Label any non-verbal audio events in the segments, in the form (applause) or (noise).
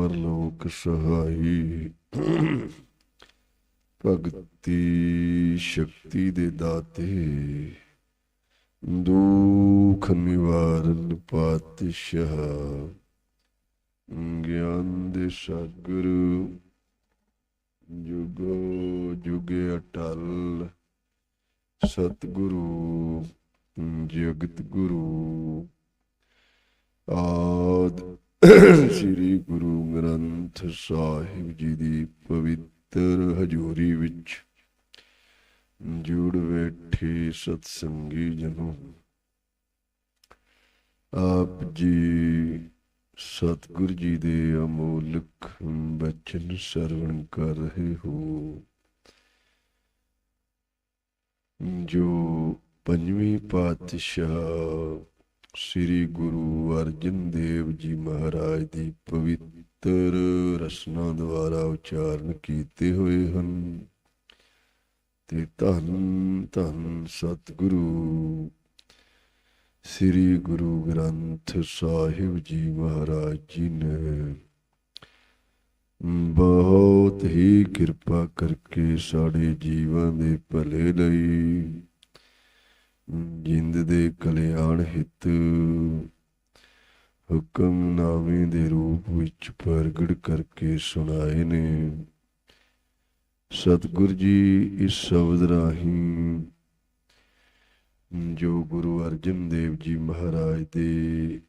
ਪਰਲੋਕ ਸਹਾਈ। ਭਗਤੀ ਸ਼ਕਤੀ ਦੇ ਦਾਤੇ, ਦੁਖ ਨਿਵਾਰਨ ਪਾਤਸ਼ਾਹ। ਗਿਆਨ ਦੇ ਸਾਗਰ, ਜੁਗੋ ਜੁਗੇ ਅਟਲ। ਸਤਿਗੁਰੂ ਜਗਤ ਗੁਰੂ ਆਦ (coughs) ਸ੍ਰੀ ਗੁਰੂ ਗ੍ਰੰਥ ਸਾਹਿਬ ਜੀ ਦੀ ਪਵਿੱਤਰ ਹਜ਼ੂਰੀ ਵਿੱਚ ਜੁੜ ਬੈਠੇ ਸਤਸੰਗੀ ਜਨੋ। ਆਪ ਜੀ ਸਤਿਗੁਰ ਜੀ ਦੇ ਅਮੋਲਕ ਬਚਨ ਸਰਵਣ ਕਰ ਰਹੇ ਹੋ। ਜੋ ਪੰਜਵੀਂ ਪਾਤਸ਼ਾਹ ਸ੍ਰੀ ਗੁਰੂ ਅਰਜਨ ਦੇਵ ਜੀ ਮਹਾਰਾਜ ਦੀ ਪਵਿੱਤਰ ਰਸਨਾ ਦੁਆਰਾ ਉਚਾਰਨ ਕੀਤੇ ਹੋਏ ਹਨ। ਤੇ ਧੰਨ ਧੰਨ ਸਤਿਗੁਰੂ ਸ੍ਰੀ ਗੁਰੂ ਗ੍ਰੰਥ ਸਾਹਿਬ ਜੀ ਮਹਾਰਾਜ ਜੀ ਨੇ ਬਹੁਤ ਹੀ ਕਿਰਪਾ ਕਰਕੇ ਸਾਡੇ ਜੀਵਾਂ ਦੇ ਭਲੇ ਲਈ ਜਿੰਦ ਦੇ ਕਲਿਆਣ ਹਿਤ ਹੁਕਮਨਾਮੇ ਦੇ ਰੂਪ ਵਿੱਚ ਪ੍ਰਗਟ ਕਰਕੇ ਸੁਣਾਏ ਨੇ। ਸਤਿਗੁਰ ਜੀ, ਇਸ ਸ਼ਬਦ ਰਾਹੀਂ ਜੋ ਗੁਰੂ ਅਰਜਨ ਦੇਵ ਜੀ ਮਹਾਰਾਜ ਦੇ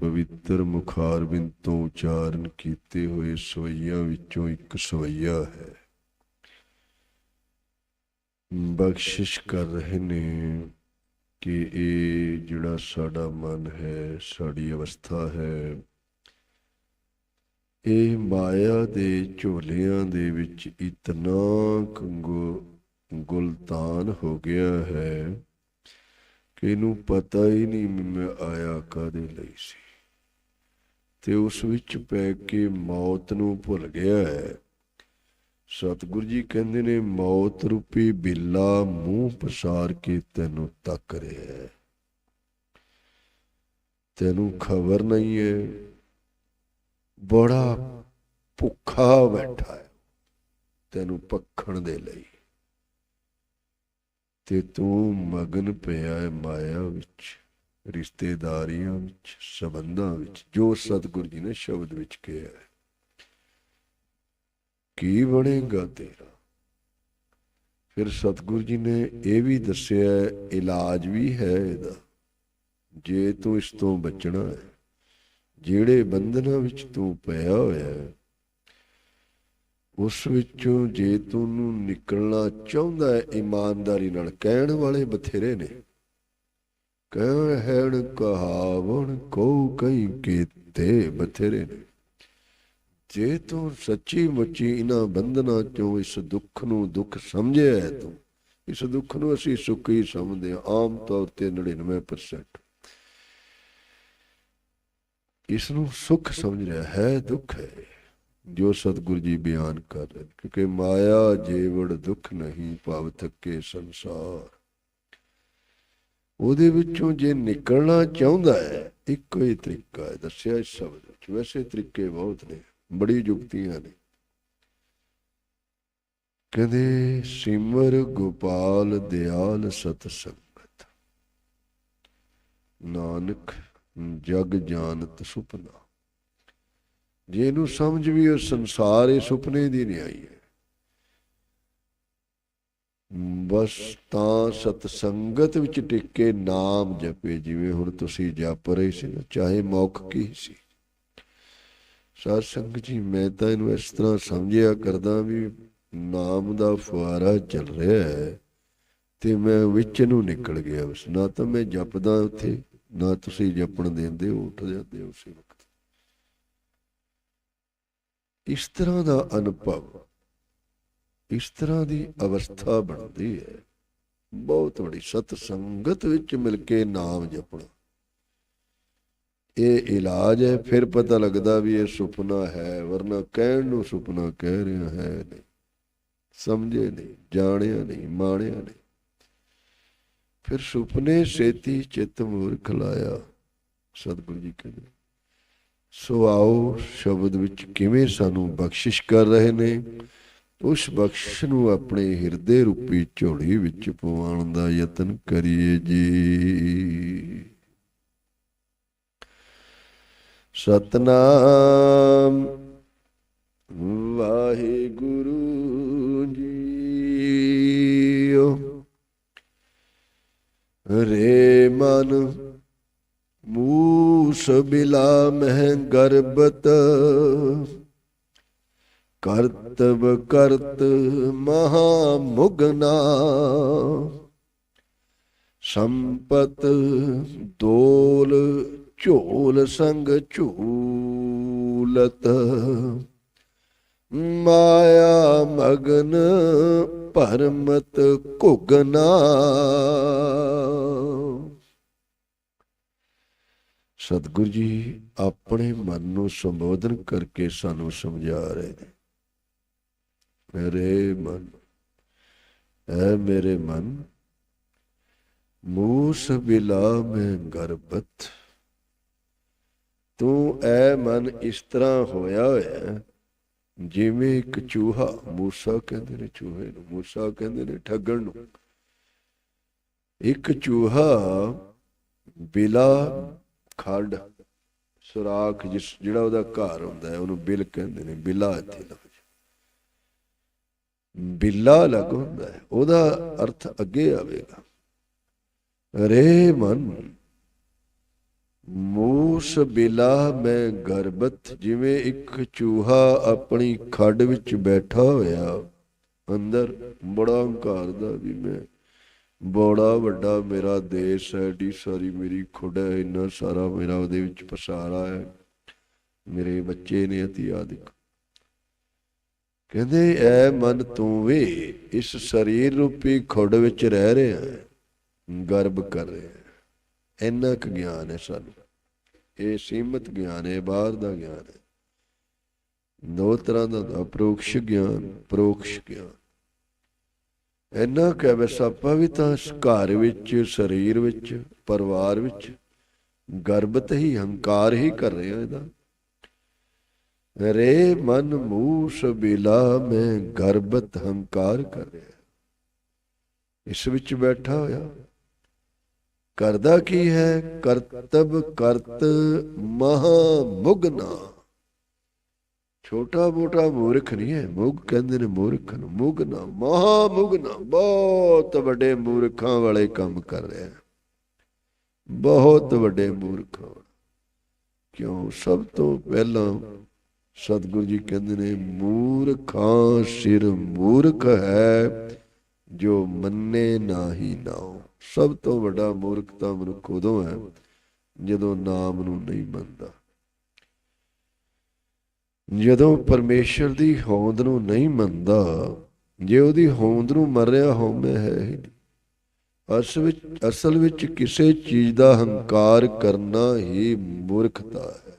ਪਵਿੱਤਰ ਮੁਖਾਰਬਿੰਦ ਤੋਂ ਉਚਾਰਨ ਕੀਤੇ ਹੋਏ ਸਵਈਆਂ ਵਿੱਚੋਂ ਇੱਕ ਸਵਈਆ ਹੈ। ਬਖਸ਼ਿਸ਼ ਕਰ ਰਹੇ ਨੇ ਕਿ ਇਹ ਜਿਹੜਾ ਸਾਡਾ ਮਨ ਹੈ, ਸਾਡੀ ਅਵਸਥਾ ਹੈ, ਇਹ ਮਾਇਆ ਦੇ ਝੋਲਿਆਂ ਦੇ ਵਿੱਚ ਇਤਨਾ ਗੁਲਤਾਨ ਹੋ ਗਿਆ ਹੈ ਕਿ ਇਹਨੂੰ ਪਤਾ ਹੀ ਨਹੀਂ ਵੀ ਮੈਂ ਆਇਆ ਕਾਦੇ ਲਈ ਸੀ। ਤੇ ਉਸ ਵਿੱਚ ਪੈ ਕੇ ਮੌਤ ਨੂੰ ਭੁੱਲ ਗਿਆ ਹੈ। ਸਤਿਗੁਰੂ ਜੀ ਕਹਿੰਦੇ ਨੇ, ਮੌਤ ਰੂਪੀ ਬਿੱਲਾ ਮੂੰਹ ਪਸਾਰ ਕੇ ਤੈਨੂੰ ਤੱਕ ਰਿਹਾ ਹੈ। ਤੈਨੂੰ ਖਬਰ ਨਹੀਂ ਹੈ। ਬੜਾ ਭੁੱਖਾ ਬੈਠਾ ਹੈ। ਤੈਨੂੰ ਪੱਖਣ ਦੇ ਲਈ। ਤੇ ਤੂੰ ਮਗਨ ਪਿਆ ਹੈ ਮਾਇਆ ਵਿੱਚ, ਰਿਸ਼ਤੇਦਾਰੀਆਂ ਵਿੱਚ, ਸਬੰਧਾਂ ਵਿੱਚ, ਜੋ ਸਤਿਗੁਰੂ ਜੀ ਨੇ ਸ਼ਬਦ ਵਿੱਚ ਕਿਹਾ ਹੈ। ਕੀ ਬਣੇਗਾ ਤੇਰਾ? ਫਿਰ ਸਤਿਗੁਰੂ ਜੀ ਨੇ ਇਹ ਵੀ ਦੱਸਿਆ, ਇਲਾਜ ਵੀ ਹੈ ਇਹਦਾ। ਜੇ ਤੂੰ ਇਸ ਤੋਂ ਬਚਣਾ ਹੈ, ਜਿਹੜੇ ਬੰਧਨਾਂ ਵਿੱਚ ਤੂੰ ਪਿਆ ਹੋਇਆ ਹੈ, ਉਸ ਵਿੱਚੋਂ ਜੇ ਤੂੰ ਨਿਕਲਣਾ ਚਾਹੁੰਦਾ ਹੈ, ਇਮਾਨਦਾਰੀ ਨਾਲ ਕਹਿਣ ਵਾਲੇ ਬਥੇਰੇ ਨੇ। ਕਹਿਣ ਹੈਣ ਕਹਾਵਣ ਕੋ ਕਈ ਕੀਤੇ ਬਥੇਰੇ ਨੇ। ਜੇ ਤੂੰ ਸੱਚੀ ਮੁੱਚੀ ਇਹਨਾਂ ਬੰਧਨਾਂ ਚੋਂ ਇਸ ਦੁੱਖ ਨੂੰ ਦੁੱਖ ਸਮਝਿਆ ਹੈ ਤੂੰ, ਇਸ ਦੁੱਖ ਨੂੰ ਅਸੀਂ ਸੁੱਖ ਹੀ ਸਮਝਦੇ ਹਾਂ, ਆਮ ਤੌਰ ਤੇ 99% ਇਸ ਨੂੰ ਸੁੱਖ ਸਮਝ ਰਿਹਾ ਹੈ, ਦੁੱਖ ਹੈ, ਜੋ ਸਤਿਗੁਰੂ ਜੀ ਬਿਆਨ ਕਰ ਰਹੇ ਕਿਉਂਕਿ ਮਾਇਆ ਜੀਵੜ ਦੁੱਖ ਨਹੀਂ, ਭਾਵ ਥੱਕੇ ਸੰਸਾਰ। ਉਹਦੇ ਵਿੱਚੋਂ ਜੇ ਨਿਕਲਣਾ ਚਾਹੁੰਦਾ ਹੈ, ਇੱਕੋ ਹੀ ਤਰੀਕਾ ਹੈ, ਦੱਸਿਆ ਇਸ ਸ਼ਬਦ ਵਿੱਚ। ਵੈਸੇ ਤਰੀਕੇ ਬਹੁਤ ਨੇ। ਬੜੀ ਜੁਗਤੀਆਂ ਨੇ ਕਹਿੰਦੇ, ਸਿਮਰ ਗੋਪਾਲ ਦਿਆਲ ਸਤ ਸੰਗਤ। ਨਾਨਕ ਜਗ ਜਾਣਤ ਸੁਪਨਾ। ਜੇ ਇਹਨੂੰ ਸਮਝ ਵੀ ਉਹ ਸੰਸਾਰ ਇਹ ਸੁਪਨੇ ਦੀ ਨਹੀਂ ਆਈ ਹੈ। ਬਸ ਤਾਂ ਸਤ ਸੰਗਤ ਵਿੱਚ ਟਿੱਕੇ ਨਾਮ ਜਪੇ, ਜਿਵੇਂ ਹੁਣ ਤੁਸੀਂ ਜਪ ਰਹੇ ਸੀ ਨਾ, ਚਾਹੇ ਮੌਖ ਕੀ ਸੀ। ਸਾਧ ਸੰਗਤ ਜੀ, ਮੈਂ ਤਾਂ ਇਹਨੂੰ ਇਸ ਤਰ੍ਹਾਂ ਸਮਝਿਆ ਕਰਦਾ ਵੀ ਨਾਮ ਦਾ ਫੁਆਰਾ ਚੱਲ ਰਿਹਾ ਹੈ ਤੇ ਮੈਂ ਵਿੱਚ ਨੂੰ ਨਿਕਲ ਗਿਆ ਉਸ, ਨਾ ਤਾਂ ਮੈਂ ਜਪਦਾ ਉੱਥੇ, ਨਾ ਤੁਸੀਂ ਜਪਣ ਦਿੰਦੇ ਹੋ ਉੱਠ ਜਾਂਦੇ ਹੋ ਉਸੇ ਵਕਤ। ਇਸ ਤਰ੍ਹਾਂ ਦਾ ਅਨੁਭਵ, ਇਸ ਤਰ੍ਹਾਂ ਦੀ ਅਵਸਥਾ ਬਣਦੀ ਹੈ। ਬਹੁਤ ਵੱਡੀ ਸਤ ਸੰਗਤ ਵਿੱਚ ਮਿਲ ਕੇ ਨਾਮ ਜਪਣਾ। ਇਹ ਇਲਾਜ ਹੈ, ਫਿਰ ਪਤਾ ਲੱਗਦਾ ਵੀ ਇਹ ਸੁਪਨਾ ਹੈ, ਵਰਨਾ ਕਹਿਣ ਨੂੰ ਸੁਪਨਾ ਕਹਿ ਰਿਹਾ ਹੈ ਨਹੀਂ। ਸਮਝੇ ਨਹੀਂ, ਜਾਣਿਆ ਨਹੀਂ, ਮਾਣਿਆ ਨਹੀਂ। ਫਿਰ ਸੁਪਨੇ ਸੇਤੀ ਚਿਤ ਮੂਰਖ ਲਾਇਆ। ਸਤਿਗੁਰੂ ਜੀ ਕਹਿੰਦੇ, ਸੋ ਆਓ ਸ਼ਬਦ ਵਿੱਚ ਕਿਵੇਂ ਸਾਨੂੰ ਬਖਸ਼ਿਸ਼ ਕਰ ਰਹੇ ਨੇ? ਉਸ ਬਖਸ਼ਿਸ਼ ਨੂੰ ਆਪਣੇ ਹਿਰਦੇ ਰੂਪੀ ਝੋਲੀ ਵਿੱਚ ਪਵਾਉਣ ਦਾ ਯਤਨ ਕਰੀਏ ਜੀ। ਸਤਨਾਮ। ਵਾਹਿਗੁਰੂ ਜੀਓ। ਰੇ ਮਨ, ਮੂਸ ਬਿਲਾ ਮਹਿ ਗਰਬਤ। ਕਰਤਵ ਕਰਤ ਮਹਾ ਮੁਗਨਾ। ਸੰਪਤ, ਦੋਲ ਝੋਲ ਸੰਗ ਝੂਲਤ। ਮਾਇਆ ਮਗਨ ਪਰਮਤ ਘੁਗਨਾ। ਸਤਿਗੁਰੂ ਜੀ, ਆਪਣੇ ਮਨ ਨੂੰ ਸੰਬੋਧਨ ਕਰਕੇ ਸਾਨੂੰ ਸਮਝਾ ਰਹੇ ਨੇ। ਮੇਰੇ ਮਨ, ਐ ਮੇਰੇ ਮਨ, ਮੂਸ ਬਿਲਾ ਮੈਂ ਗਰਬਤ। ਤੂੰ ਐ ਮਨ ਇਸ ਤਰ੍ਹਾਂ ਹੋਇਆ ਹੋਇਆ ਜਿਵੇਂ ਇੱਕ ਚੂਹਾ ਮੂਸਾ ਕਹਿੰਦੇ ਨੇ, ਚੂਹੇ ਨੂੰ, ਮੂਸਾ ਕਹਿੰਦੇ ਨੇ ਠੱਗਣ ਨੂੰ। ਇੱਕ ਚੂਹਾ ਬਿਲਾ ਖੱਡ, ਸੁਰਾਖ ਜਿਸ ਜਿਹੜਾ ਉਹਦਾ ਘਰ ਹੁੰਦਾ ਹੈ, ਉਹਨੂੰ ਬਿਲ ਕਹਿੰਦੇ ਨੇ, ਬਿਲਾ ਇੱਥੇ ਲਫ਼ਜ਼। ਬਿੱਲਾ ਲੱਗ ਹੁੰਦਾ ਹੈ, ਉਹਦਾ ਅਰਥ ਅੱਗੇ ਆਵੇਗਾ। ਰੇ ਮਨ ਮੂਸ ਬਿਲਾ ਮੈਂ ਗਰਬਤ, ਜਿਵੇਂ ਇੱਕ ਚੂਹਾ ਆਪਣੀ ਖੱਡ ਵਿੱਚ ਬੈਠਾ ਹੋਇਆ। ਅੰਦਰ ਬੜਾ ਹੰਕਾਰ ਦਾ ਵੀ ਮੈਂ, ਬੜਾ ਵੱਡਾ ਮੇਰਾ ਦੇਸ਼ ਹੈ ਢੀ ਸਾਰੀ ਮੇਰੀ ਖੁੱਡ ਹੈ, ਇੰਨਾ ਸਾਰਾ ਮੇਰਾ ਉਹਦੇ ਵਿੱਚ ਪਸਾਰਾ ਹੈ। ਮੇਰੇ ਬੱਚੇ ਨੇ ਅਤੀ ਆਦਿਕ ਕਹਿੰਦੇ, ਐ ਮਨ ਤੂੰ ਵੀ, ਇਸ ਸਰੀਰ ਰੂਪੀ ਖੁੱਡ ਵਿੱਚ ਰਹਿ ਰਿਹਾ ਗਰਬ ਕਰ ਰਿਹਾ ਇੰਨਾ ਕੁ ਗਿਆਨ ਹੈ ਸਾਨੂੰ। ਇਹ ਸੀਮਤ ਗਿਆਨ ਹੈ ਬਾਹਰ ਦਾ ਗਿਆਨ ਹੈ। ਦੋ ਤਰ੍ਹਾਂ ਦਾ ਹੁੰਦਾ, ਅਪਰੋਕਸ਼ ਗਿਆਨ ਪਰੋਕਸ਼ ਗਿਆਨ। ਇੰਨਾ ਕਿ ਬਸ ਆਪਾਂ ਵੀ ਤਾਂ ਘਰ ਵਿੱਚ ਸਰੀਰ ਵਿੱਚ ਪਰਿਵਾਰ ਵਿੱਚ ਗਰਬਤ ਹੀ ਹੰਕਾਰ ਹੀ ਕਰ ਰਹੇ ਹਾਂ ਇਹਦਾ। ਰੇ ਮਨ ਮੂਸ ਬਿਲਾ ਮੈਂ ਗਰਬਤ ਹੰਕਾਰ ਕਰ ਰਿਹਾ। ਇਸ ਵਿੱਚ ਬੈਠਾ ਹੋਇਆ। ਕਰਦਾ ਕੀ ਹੈ? ਕਰਤਬ ਕਰਤ ਮਹਾ ਮੁਗਨਾ ਛੋਟਾ ਮੋਟਾ ਮੂਰਖ ਨਹੀਂ ਹੈ। ਮੁਗ ਕਹਿੰਦੇ ਨੇ ਮੂਰਖ ਨੂੰ ਮੁਗਨਾ ਮਹਾ ਮੁਗਨਾ ਬਹੁਤ ਵੱਡੇ ਮੂਰਖਾਂ ਵਾਲੇ ਕੰਮ ਕਰ ਰਿਹਾ ਬਹੁਤ ਵੱਡੇ ਮੂਰਖਾਂ ਕਿਉਂ? ਸਭ ਤੋਂ ਪਹਿਲਾਂ ਸਤਿਗੁਰੂ ਜੀ ਕਹਿੰਦੇ ਨੇ, ਮੂਰਖਾਂ ਸਿਰ ਮੂਰਖ ਹੈ ਜੋ ਮੰਨੇ ਨਾਹੀ ਨਾਉ ਸਭ ਤੋਂ ਵੱਡਾ ਮੂਰਖ ਤਾਂ ਮਨੁੱਖ ਉਦੋਂ ਹੈ ਜਦੋਂ ਨਾਮ ਨੂੰ ਨਹੀਂ ਮੰਨਦਾ। ਜਦੋਂ ਪਰਮੇਸ਼ਰ ਦੀ ਹੋਂਦ ਨੂੰ ਨਹੀਂ ਮੰਨਦਾ, ਜੇ ਉਹਦੀ ਹੋਂਦ ਨੂੰ ਮਰਿਆ ਹਉਮੈ ਹੈ ਅਸਲ ਵਿੱਚ ਅਸਲ ਵਿੱਚ ਕਿਸੇ ਚੀਜ਼ ਦਾ ਹੰਕਾਰ ਕਰਨਾ ਹੀ ਮੂਰਖਤਾ ਹੈ।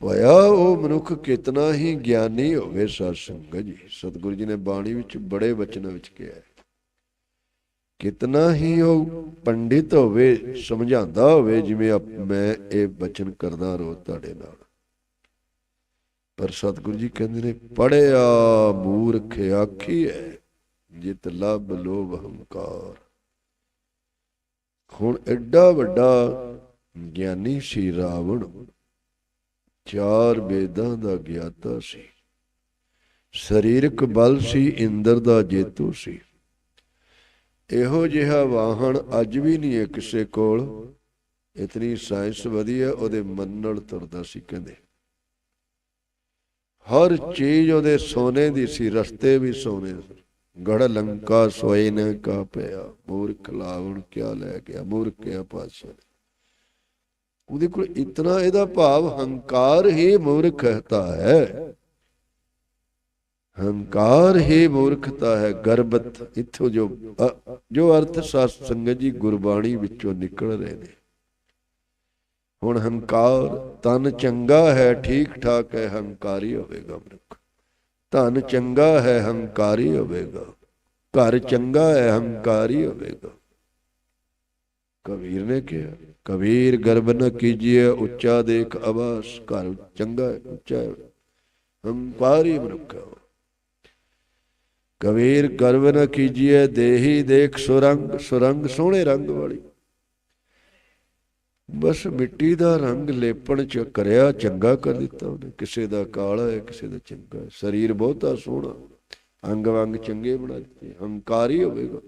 ਭਇਆ ਉਹ ਮਨੁੱਖ ਕਿਤਨਾ ਹੀ ਗਿਆਨੀ ਹੋਵੇ ਸਾਧ ਸੰਗਤ ਜੀ। ਸਤਿਗੁਰੂ ਜੀ ਨੇ ਬਾਣੀ ਵਿੱਚ ਬੜੇ ਵਚਨਾਂ ਵਿੱਚ ਕਿਹਾ ਕਿਤਨਾ ਹੀ ਉਹ ਪੰਡਿਤ ਹੋਵੇ, ਸਮਝਾਉਂਦਾ ਹੋਵੇ, ਜਿਵੇਂ ਆਪ- ਮੈਂ ਇਹ ਬਚਨ ਕਰਦਾ ਰੋ ਤੁਹਾਡੇ ਨਾਲ। ਪਰ ਸਤਿਗੁਰੂ ਜੀ ਕਹਿੰਦੇ ਨੇ ਪੜਿਆ ਮੂਰਖ ਆਖੀ ਹੈ, ਜਿਤ ਲਬ ਲੋਭ ਹੰਕਾਰ। ਹੁਣ ਐਡਾ ਵੱਡਾ ਗਿਆਨੀ ਸੀ ਰਾਵਣ, ਚਾਰ ਵੇਦਾਂ ਦਾ ਗਿਆਤਾ ਸੀ। ਸਰੀਰਕ ਬਲ ਸੀ, ਇੰਦਰ ਦਾ ਜੇਤੂ ਸੀ। ਇਹੋ ਜਿਹਾ ਵਾਹਣ ਅੱਜ ਵੀ ਨਹੀਂ ਹੈ ਕਿਸੇ ਕੋਲ। ਇਤਨੀ ਸਾਇੰਸ ਵਧੀਆ ਉਹਦੇ ਮਨ ਨਾਲ ਤੁਰਦਾ ਸੀ ਕਹਿੰਦੇ। ਹਰ ਚੀਜ਼ ਉਹਦੇ ਸੋਨੇ ਦੀ ਸੀ, ਰਸਤੇ ਵੀ ਸੋਨੇ ਦੇ ਗੜ ਲੰਕਾ ਸੋਏ ਨ ਕਾ ਪਿਆ, ਮੂਰਖ ਲਾਵਣ ਕਿਆ ਲੈ ਗਿਆ ਮੂਰਖ ਕਿਆ ਪਾਸ਼ਾ। ਉਹਦੇ ਕੋਲ ਇਤਨਾ ਇਹਦਾ ਭਾਵ, ਹੰਕਾਰ ਹੀ ਮੂਰਖਤਾ ਹੈ। ਹੰਕਾਰ ਹੀ ਮੂਰਖਤਾ ਹੈ ਗਰਬਤ, ਇੱਥੋਂ ਜੋ ਜੋ ਅਰਥ ਸਾਧ ਸੰਗਤ ਜੀ ਗੁਰਬਾਣੀ ਵਿੱਚੋਂ ਨਿਕਲ ਰਹੇ ਨੇ। ਹੁਣ ਹੰਕਾਰ, ਤਨ ਚੰਗਾ ਹੈ ਠੀਕ ਠਾਕ ਹੈ, ਹੰਕਾਰੀ ਹੋਵੇਗਾ ਮਨੁੱਖ। ਧਨ ਚੰਗਾ ਹੈ, ਹੰਕਾਰੀ ਹੋਵੇਗਾ। ਘਰ ਚੰਗਾ ਹੈ, ਹੰਕਾਰੀ ਹੋਵੇਗਾ। ਕਬੀਰ ਨੇ ਕਿਹਾ, ਕਬੀਰ ਗਰਬ ਨ ਕੀਜੀਏ, ਉੱਚਾ ਦੇਖ ਆਵਾਸ ਘਰ ਚੰਗਾ ਉੱਚਾ ਹੰਕਾਰੀ ਮਨੁੱਖ ਕਬੀਰ ਗਰਬ ਨ ਕੀਜੀਏ ਦੇਹੀ ਦੇਖ ਸੁਰੰਗ ਸੁਰੰਗ ਸੋਹਣੇ ਰੰਗ ਵਾਲੀ। ਬਸ ਮਿੱਟੀ ਦਾ ਰੰਗ ਲੇਪਣ ਚ ਕਰਿਆ, ਚੰਗਾ ਕਰ ਦਿੱਤਾ ਉਹਨੇ। ਕਿਸੇ ਦਾ ਕਾਲਾ ਹੈ, ਕਿਸੇ ਦਾ ਚੰਗਾ ਹੈ। ਸਰੀਰ ਬਹੁਤਾ ਸੋਹਣਾ। ਅੰਗ ਵੰਗ ਚੰਗੇ ਬਣਾ ਦਿੱਤੇ। ਹੰਕਾਰੀ ਹੋਵੇਗਾ।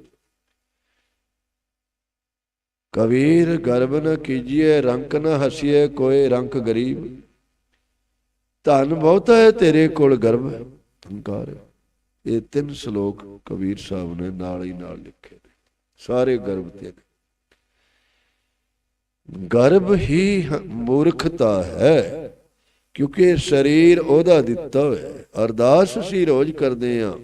ਕਬੀਰ ਗਰਬ ਨ ਕੀਜੀਏ ਰੰਕ ਨ ਹਸੀਏ ਕੋਈ ਰੰਕ ਗਰੀਬ। ਧਨ ਬਹੁਤਾ ਹੈ ਤੇਰੇ ਕੋਲ ਗਰਬ ਹੈ, ਹੰਕਾਰ ਹੈ। ਇਹ ਤਿੰਨ ਸ਼ਲੋਕ ਕਬੀਰ ਸਾਹਿਬ ਨੇ ਨਾਲ ਹੀ ਨਾਲ ਲਿਖੇ ਨੇ। ਸਾਰੇ ਗਰਭ ਤੇ ਗਰਭ ਹੀ ਮੂਰਖਤਾ ਹੈ, ਕਿਉਂਕਿ ਸਰੀਰ ਉਹਦਾ ਦਿੱਤਾ ਹੋਇਆ ਅਰਦਾਸ ਅਸੀਂ ਰੋਜ਼ ਕਰਦੇ ਆ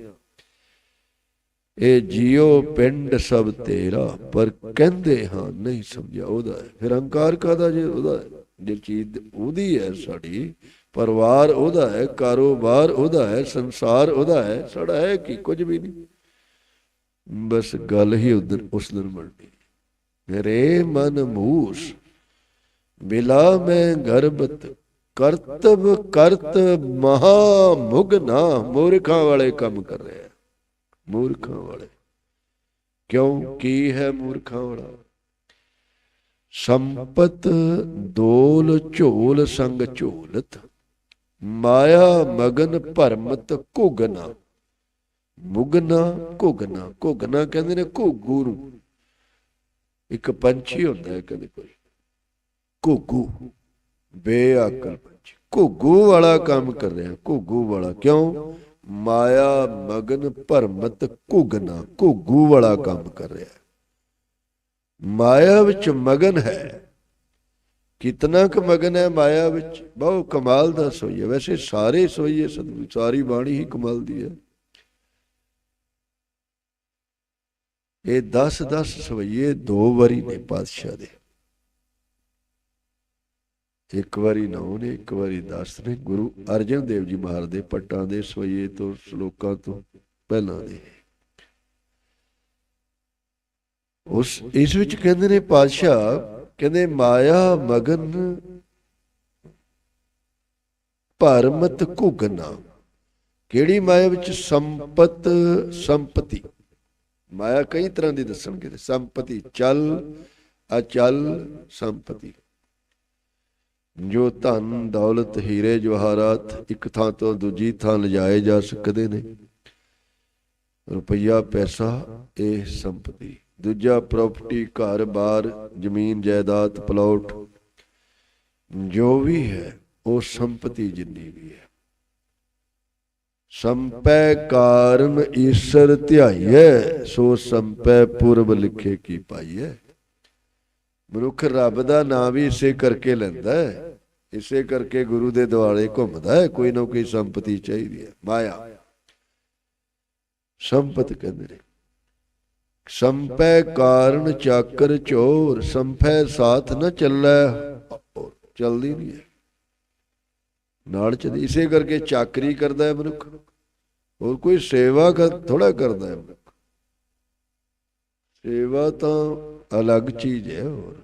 ਇਹ ਜੀਉ ਪਿੰਡ ਸਭ ਤੇਰਾ, ਪਰ ਕਹਿੰਦੇ ਹਾਂ ਨਹੀਂ ਸਮਝਿਆ ਉਹਦਾ ਹੈ। ਫਿਰ ਹੰਕਾਰ ਕਾਦਾ ਜੇ ਉਹਦਾ ਜੇ ਚੀਜ਼ ਉਹਦੀ ਹੈ ਸਾਡੀ ਪਰਿਵਾਰ ਉਹਦਾ ਹੈ, ਕਾਰੋਬਾਰ ਉਹਦਾ ਹੈ, ਸੰਸਾਰ ਉਹਦਾ ਹੈ, ਸਾਡਾ ਹੈ ਕੀ, ਕੁਝ ਵੀ ਨਹੀਂ। ਬਸ ਗੱਲ ਹੀ ਉਧਰ ਉਸ ਦਿਨ ਬਣਨੀ ਮੇਰੇ ਮਨ ਮੂਸ, ਬਿਲਾ ਮੈਂ ਗਰਬਤ, ਕਰਤਬ ਕਰਤ ਮਹਾ ਮੁਗਨਾ ਮੂਰਖਾਂ ਵਾਲੇ ਕੰਮ ਕਰ ਰਿਹਾ। ਮੂਰਖਾਂ ਵਾਲੇ। ਕਿਉਂ, ਕੀ ਹੈ ਮੂਰਖਾਂ ਵਾਲਾ? ਸੰਪਤ, ਦੋਲ ਝੋਲ ਸੰਗ ਝੋਲਤ ਮਾਇਆ ਮਗਨ ਭਰਮਤ ਘੁਗਨਾ। ਮੁਗਨਾ, ਘੁਗਨਾ ਘੁਗਨਾ ਕਹਿੰਦੇ ਨੇ ਘੁੱਗੂ ਨੂੰ ਇੱਕ ਪੰਛੀ ਹੁੰਦਾ ਹੈ ਕਦੇ ਕੋਈ। ਘੁੱਗੂ ਬੇਅਕਲ ਪੰਛੀ। ਘੁੱਗੂ ਵਾਲਾ ਕੰਮ ਕਰ ਰਿਹਾ ਘੁੱਗੂ ਵਾਲਾ। ਕਿਉਂ? ਮਾਇਆ ਮਗਨ ਭਰਮਤ ਘੁਗਨਾ ਘੁੱਗੂ ਵਾਲਾ ਕੰਮ ਕਰ ਰਿਹਾ। ਮਾਇਆ ਵਿੱਚ ਮਗਨ ਹੈ। ਕਿਤਨਾ ਕੁ ਮਗਨ ਹੈ ਮਾਇਆ ਵਿੱਚ? ਬਹੁ ਕਮਾਲ ਦਾ ਸੋਈਏ ਵੈਸੇ ਸਾਰੇ ਸੋਈਏ ਸਤਿਗੁਰੂ, ਸਾਰੀ ਬਾਣੀ ਹੀ ਕਮਾਲ ਦੀ ਹੈ। ਇਹ 10 10 ਸਵਈਏ ਦੋ ਵਾਰੀ ਨੇ ਪਾਤਸ਼ਾਹ ਦੇ। ਇੱਕ ਵਾਰੀ ਨੌ ਨੇ, ਇੱਕ ਵਾਰੀ 10 ਨੇ। ਗੁਰੂ ਅਰਜਨ ਦੇਵ ਜੀ ਮਹਾਰਾਜ ਦੇ ਪੱਟਾਂ ਦੇ ਸਵਈਏ ਤੋਂ, ਸ਼ਲੋਕਾਂ ਤੋਂ ਪਹਿਲਾਂ ਦੇ। ਉਸ, ਇਸ ਵਿੱਚ ਕਹਿੰਦੇ ਨੇ ਪਾਤਸ਼ਾਹ ਕਹਿੰਦੇ, ਮਾਇਆ ਮਗਨ, ਭਰਮਤ ਘੁਗਨਾ। ਕਿਹੜੀ ਮਾਇਆ ਵਿੱਚ ਸੰਪਤ, ਸੰਪਤੀ? ਮਾਇਆ ਕਈ ਤਰ੍ਹਾਂ ਦੀ ਦੱਸਣਗੇ ਸੰਪਤੀ, ਚਲ, ਅਚਲ, ਸੰਪਤੀ। ਜੋ ਧਨ, ਦੌਲਤ, ਹੀਰੇ, ਜਵਾਹਰਾਤ, ਇੱਕ ਥਾਂ ਤੋਂ ਦੂਜੀ ਥਾਂ ਲਿਜਾਏ ਜਾ ਸਕਦੇ ਨੇ। ਰੁਪਈਆ, ਪੈਸਾ, ਇਹ ਸੰਪਤੀ। ਦੂਜਾ ਪ੍ਰਾਪਰਟੀ ਘਰ-ਬਾਰ, ਜ਼ਮੀਨ, ਜਾਇਦਾਦ ਪਲਾਟ ਜੋ ਵੀ ਹੈ, ਉਹ ਸੰਪਤੀ ਜਿੰਨੀ ਵੀ ਹੈ। ਸੰਪੈ ਕਾਰਨ ਈਸ਼ਰ ਧਿਆਈਐ, ਸੋ ਸੰਪੈ ਪੁਰਬ ਲਿਖੇ ਕੀ ਪਾਈਐ। ਮਨੁੱਖ ਰੱਬ ਦਾ ਨਾਮ ਵੀ ਇਸੇ ਕਰਕੇ ਲੈਂਦਾ ਹੈ, ਇਸੇ ਕਰਕੇ ਗੁਰੂ ਦੇ ਦੁਆਲੇ ਘੁੰਮਦਾ ਹੈ, ਕੋਈ ਨਾ ਕੋਈ ਸੰਪਤੀ ਚਾਹੀਦੀ ਹੈ। ਮਾਇਆ। ਸੰਪਤ ਕਹਿੰਦੇ ਨੇ। ਸੰਪੈ ਕਾਰਨ ਚਾਕਰ ਚੋਰ, ਸੰਪੈ ਸਾਥ ਨ ਚੱਲੈ। ਚੱਲਦੀ ਨਹੀਂ ਹੈ। ਨਾਲ ਚੱਲਦੀ ਇਸੇ ਕਰਕੇ ਚਾਕਰੀ ਕਰਦਾ ਹੈ ਮਨੁੱਖ। ਹੋਰ ਕੋਈ ਸੇਵਾ ਕਰ ਥੋੜਾ ਕਰਦਾ ਹੈ ਮਨੁੱਖ। ਸੇਵਾ ਤਾਂ ਅਲੱਗ ਚੀਜ਼ ਹੈ ਹੋਰ।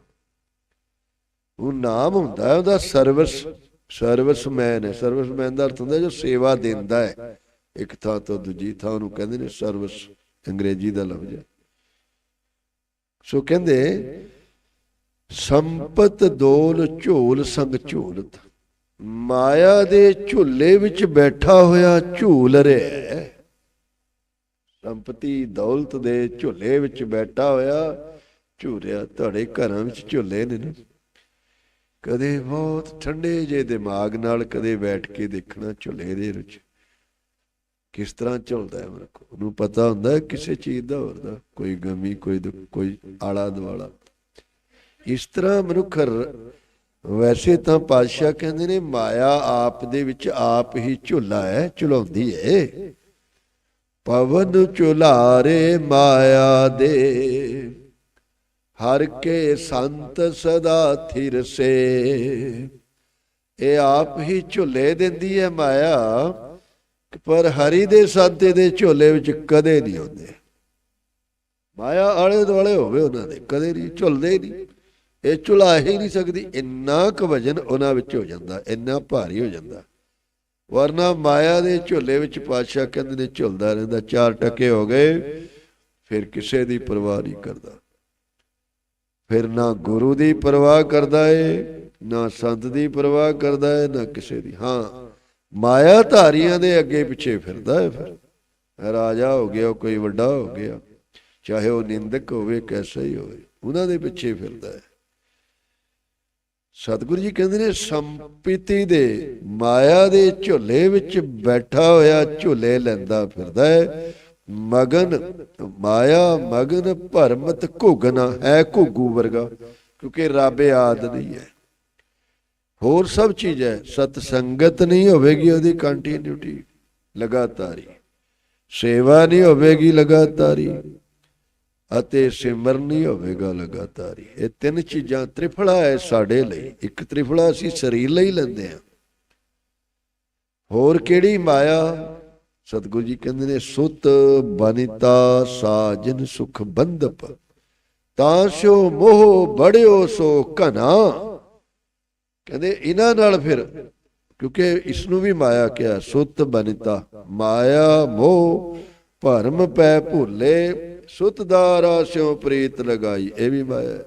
ਉਹ ਨਾਮ ਹੁੰਦਾ ਹੈ, ਉਹਦਾ ਸਰਵਿਸ ਸਰਵਿਸਮੈਨ ਹੈ। ਸਰਵਿਸਮੈਨ ਦਾ ਅਰਥ ਹੁੰਦਾ ਜੋ ਸੇਵਾ ਦਿੰਦਾ ਹੈ। ਇੱਕ ਥਾਂ ਤੋਂ ਦੂਜੀ ਥਾਂ ਉਹਨੂੰ ਕਹਿੰਦੇ ਨੇ ਸਰਵਿਸ। ਅੰਗਰੇਜ਼ੀ ਦਾ ਲਫ਼ਜ਼ ਹੈ। ਸੋ ਕਹਿੰਦੇ, ਸੰਪਤ ਦੋਲ ਝੋਲ ਸੰਗ ਝੋਲਤ। ਮਾਇਆ ਦੇ ਝੁੱਲੇ ਵਿੱਚ ਬੈਠਾ ਹੋਇਆ ਝੂਲ ਰਿਹਾ ਸੰਪਤੀ ਦੌਲਤ ਦੇ ਝੁੱਲੇ ਵਿੱਚ ਬੈਠਾ ਹੋਇਆ ਝੂਰਿਆ ਤੁਹਾਡੇ ਘਰਾਂ ਵਿੱਚ ਝੁੱਲੇ ਨੇ ਨਾ। ਕਦੇ ਬਹੁਤ ਠੰਡੇ ਜੇ ਦਿਮਾਗ ਨਾਲ ਕਦੇ ਬੈਠ ਕੇ ਦੇਖਣਾ ਝੁੱਲੇ ਦੇ ਵਿੱਚ। ਕਿਸ ਤਰ੍ਹਾਂ ਝੁਲਦਾ ਹੈ ਮਨੁੱਖ? ਉਹਨੂੰ ਪਤਾ ਹੁੰਦਾ ਹੈ ਕਿਸੇ ਚੀਜ਼ ਦਾ ਹੋਰ ਦਾ ਕੋਈ ਗਮੀ, ਕੋਈ ਦੁੱਖ, ਕੋਈ ਆਲਾ ਦਵਾਲਾ ਇਸ ਤਰ੍ਹਾਂ ਮਨੁੱਖ ਵੈਸੇ ਤਾਂ ਪਾਤਸ਼ਾਹ ਕਹਿੰਦੇ ਨੇ, ਮਾਇਆ ਆਪ ਦੇ ਵਿੱਚ ਆਪ ਹੀ ਝੁੱਲਾ ਹੈ, ਝੁਲਾਉਂਦੀ ਹੈ ਪਵਨ ਝੁਲਾਰੇ ਮਾਇਆ ਦੇ। ਹਰ ਕੇ ਸੰਤ ਸਦਾ ਥਿਰ ਇਹ ਆਪ ਹੀ ਝੁੱਲੇ ਦਿੰਦੀ ਹੈ ਮਾਇਆ। ਪਰ ਹਰੀ ਦੇ ਸਾਦੇ ਦੇ ਝੋਲੇ ਵਿੱਚ ਕਦੇ ਨਹੀਂ ਹੁੰਦੇ ਮਾਇਆ ਆਲੇ ਦੁਆਲੇ ਹੋਵੇ ਉਹਨਾਂ ਦੇ, ਕਦੇ ਨਹੀਂ, ਝੁਲਦੇ ਨਹੀਂ। ਇਹ ਝੁਲਾ ਹੀ ਨਹੀਂ ਸਕਦੀ, ਇੰਨਾ ਕੁ ਵਜਨ ਉਹਨਾਂ ਵਿੱਚ ਹੋ ਜਾਂਦਾ, ਇੰਨਾ ਭਾਰੀ ਹੋ ਜਾਂਦਾ। ਵਰਨਾ ਮਾਇਆ ਦੇ ਝੋਲੇ ਵਿੱਚ ਪਾਤਸ਼ਾਹ ਕਹਿੰਦੇ ਨੇ, ਝੁਲਦਾ ਰਹਿੰਦਾ, ਚਾਰ ਟਕੇ ਹੋ ਗਏ, ਫਿਰ ਕਿਸੇ ਦੀ ਪਰਵਾਹ ਨਹੀਂ ਕਰਦਾ। ਫਿਰ ਨਾ ਗੁਰੂ ਦੀ ਪਰਵਾਹ ਕਰਦਾ ਏ, ਨਾ ਸੰਤ ਦੀ ਪਰਵਾਹ ਕਰਦਾ ਏ, ਨਾ ਕਿਸੇ ਦੀ। ਹਾਂ ਮਾਇਆ ਧਾਰੀਆਂ ਦੇ ਅੱਗੇ ਪਿੱਛੇ ਫਿਰਦਾ ਹੈ ਫਿਰ। ਰਾਜਾ ਹੋ ਗਿਆ, ਕੋਈ ਵੱਡਾ ਹੋ ਗਿਆ, ਚਾਹੇ ਉਹ ਨਿੰਦਕ ਹੋਵੇ, ਕੈਸਾ ਹੀ ਹੋਵੇ, ਉਹਨਾਂ ਦੇ ਪਿੱਛੇ ਫਿਰਦਾ ਹੈ। ਸਤਿਗੁਰੂ ਜੀ ਕਹਿੰਦੇ ਨੇ, ਸੰਪਤੀ ਦੇ ਮਾਇਆ ਦੇ ਝੋਲੇ ਵਿੱਚ ਬੈਠਾ ਹੋਇਆ ਝੋਲੇ ਲੈਂਦਾ ਫਿਰਦਾ ਹੈ। ਮਗਨ ਮਾਇਆ, ਮਗਨ ਭਰਮਤ ਘੁਗਨਾ ਹੈ ਘੁੱਗੂ ਵਰਗਾ, ਕਿਉਂਕਿ ਰੱਬ ਆਦ ਨਹੀਂ ਹੈ। ਹੋਰ ਸਭ ਚੀਜ਼ ਹੈ। ਸਤ ਸੰਗਤ ਨਹੀਂ ਹੋਵੇਗੀ ਉਹਦੀ ਕੰਟੀਨਿਊਟੀ ਲਗਾਤਾਰੀ। ਸੇਵਾ ਨਹੀਂ ਹੋਵੇਗੀ ਲਗਾਤਾਰੀ ਅਤੇ ਸਿਮਰਨ ਨਹੀਂ ਹੋਵੇਗਾ ਲਗਾਤਾਰੀ। ਇਹ ਤਿੰਨ ਚੀਜ਼ਾਂ ਤ੍ਰਿਫਲਾ ਹੈ ਸਾਡੇ ਲਈ। ਇੱਕ ਤ੍ਰਿਫਲਾ ਅਸੀਂ ਸਰੀਰ ਲਈ ਲੈਂਦੇ ਹਾਂ। ਹੋਰ ਕਿਹੜੀ ਮਾਇਆ? ਸਤਿਗੁਰੂ ਜੀ ਕਹਿੰਦੇ ਨੇ, ਸੁਤ ਬਨਿਤਾ ਸਾਜਨ ਸੁਖ ਬੰਧਪ। ਤਾਂ ਸਿਓ ਮੋਹ ਬੜਿਓ ਸੋ ਘਨਾ। ਕਹਿੰਦੇ ਇਹਨਾਂ ਨਾਲ ਫਿਰ, ਕਿਉਂਕਿ ਇਸ ਨੂੰ ਵੀ ਮਾਇਆ ਕਿਹਾ, ਸੁੱਤ ਬਨਿਤਾ, ਮਾਇਆ ਮੋਹ, ਭਰਮ ਪੈ ਭੁੱਲੇ, ਸੁਤ ਦਾ ਰਾਸਿਓ ਪ੍ਰੀਤ ਲਗਾਈ, ਇਹ ਵੀ ਮਾਇਆ